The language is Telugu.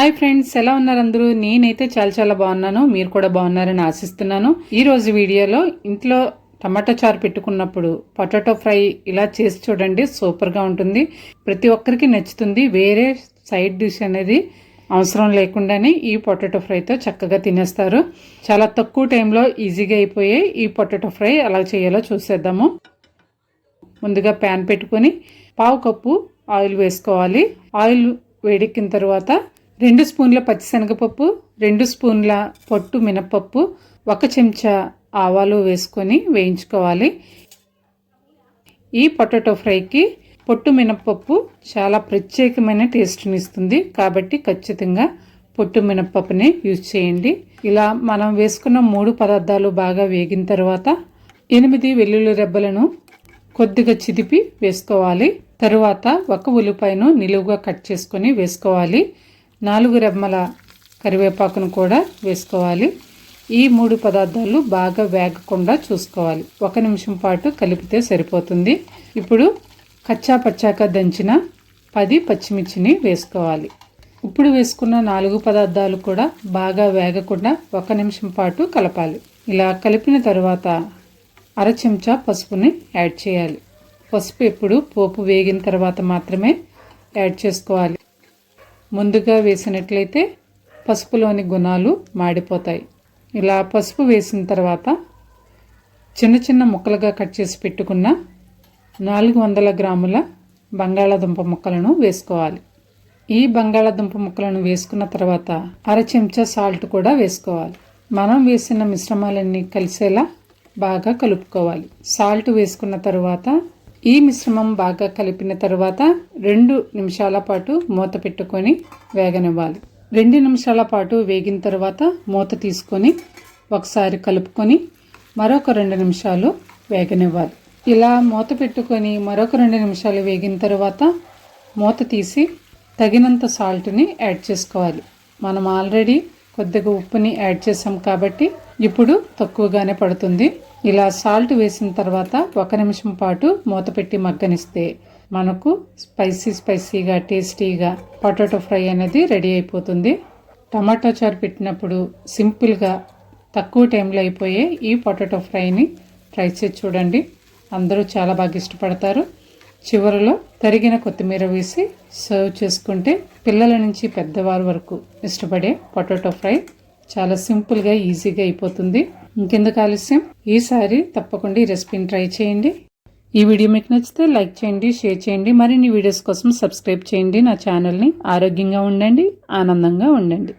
హాయ్ ఫ్రెండ్స్ ఎలా ఉన్నారు అందరూ? నేనైతే చాలా చాలా బాగున్నాను. మీరు కూడా బాగున్నారని ఆశిస్తున్నాను. ఈ రోజు వీడియోలో ఇంట్లో టమాటా చారు పెట్టుకున్నప్పుడు పొటాటో ఫ్రై ఇలా చేసి చూడండి సూపర్గా ఉంటుంది. ప్రతి ఒక్కరికి నచ్చుతుంది. వేరే సైడ్ డిష్ అనేది అవసరం లేకుండానే ఈ పొటాటో ఫ్రైతో చక్కగా తినేస్తారు. చాలా తక్కువ టైంలో ఈజీగా అయిపోయే ఈ పొటాటో ఫ్రై ఎలా చేయాలో చూసేద్దాము. ముందుగా ప్యాన్ పెట్టుకొని పావు కప్పు ఆయిల్ వేసుకోవాలి. ఆయిల్ వేడెక్కిన తర్వాత రెండు స్పూన్ల పచ్చిశనగపప్పు రెండు స్పూన్ల పొట్టు మినపప్పు ఒక చెంచా ఆవాలు వేసుకొని వేయించుకోవాలి. ఈ పొటాటో ఫ్రైకి పొట్టు మినపప్పు చాలా ప్రత్యేకమైన టేస్ట్ని ఇస్తుంది. కాబట్టి ఖచ్చితంగా పొట్టు మినపప్పుని యూజ్ చేయండి. ఇలా మనం వేసుకున్న మూడు పదార్థాలు బాగా వేగిన తర్వాత ఎనిమిది వెల్లుల్లి రెబ్బలను కొద్దిగా చిదిపి వేసుకోవాలి. తరువాత ఒక ఉల్లిపాయను నిలువుగా కట్ చేసుకొని వేసుకోవాలి. నాలుగు రెమ్మల కరివేపాకును కూడా వేసుకోవాలి. ఈ మూడు పదార్థాలు బాగా వేగకుండా చూసుకోవాలి. ఒక నిమిషం పాటు కలిపితే సరిపోతుంది. ఇప్పుడు కచ్చా పచ్చాక దంచిన పది పచ్చిమిర్చిని వేసుకోవాలి. ఇప్పుడు వేసుకున్న నాలుగు పదార్థాలు కూడా బాగా వేగకుండా ఒక నిమిషం పాటు కలపాలి. ఇలా కలిపిన తర్వాత అర చెంచా పసుపుని యాడ్ చేయాలి. పసుపు ఎప్పుడు పోపు వేగిన తర్వాత మాత్రమే యాడ్ చేసుకోవాలి. ముందుగా వేసినట్లయితే పసుపులోని గుణాలు మాడిపోతాయి. ఇలా పసుపు వేసిన తర్వాత చిన్న చిన్న ముక్కలుగా కట్ చేసి పెట్టుకున్న నాలుగు వందల గ్రాముల బంగాళాదుంప ముక్కలను వేసుకోవాలి. ఈ బంగాళాదుంప ముక్కలను వేసుకున్న తర్వాత అర చెంచా సాల్ట్ కూడా వేసుకోవాలి. మనం వేసిన మిశ్రమాలన్నీ కలిసేలా బాగా కలుపుకోవాలి. సాల్ట్ వేసుకున్న తర్వాత ఈ మిశ్రమం బాగా కలిపిన తర్వాత రెండు నిమిషాల పాటు మూత పెట్టుకొని వేగనివ్వాలి. రెండు నిమిషాల పాటు వేగిన తర్వాత మూత తీసుకొని ఒకసారి కలుపుకొని మరొక రెండు నిమిషాలు వేగనివ్వాలి. ఇలా మూత పెట్టుకొని మరొక రెండు నిమిషాలు వేగిన తర్వాత మూత తీసి తగినంత సాల్ట్ని యాడ్ చేసుకోవాలి. మనం ఆల్రెడీ కొద్దిగా ఉప్పుని యాడ్ చేసాం కాబట్టి ఇప్పుడు తక్కువగానే పడుతుంది. ఇలా సాల్ట్ వేసిన తర్వాత ఒక నిమిషం పాటు మూత పెట్టి మగ్గనిస్తే మనకు స్పైసీ స్పైసీగా టేస్టీగా పొటాటో ఫ్రై అనేది రెడీ అయిపోతుంది. టమాటో చారు పెట్టినప్పుడు సింపుల్గా తక్కువ టైంలో అయిపోయే ఈ పొటాటో ఫ్రైని ట్రై చేసి చూడండి. అందరూ చాలా బాగా ఇష్టపడతారు. చివరిలో తరిగిన కొత్తిమీర వేసి సర్వ్ చేసుకుంటే పిల్లల నుంచి పెద్దవారి వరకు ఇష్టపడే పొటాటో ఫ్రై చాలా సింపుల్గా ఈజీగా అయిపోతుంది. ఇంకెందుకు ఆలస్యం? ఈసారి తప్పకుండా ఈ రెసిపీని ట్రై చేయండి. ఈ వీడియో మీకు నచ్చితే లైక్ చేయండి షేర్ చేయండి మరిన్ని వీడియోస్ కోసం సబ్స్క్రైబ్ చేయండి. నా ఛానల్ని ఆరోగ్యంగా ఉండండి ఆనందంగా ఉండండి.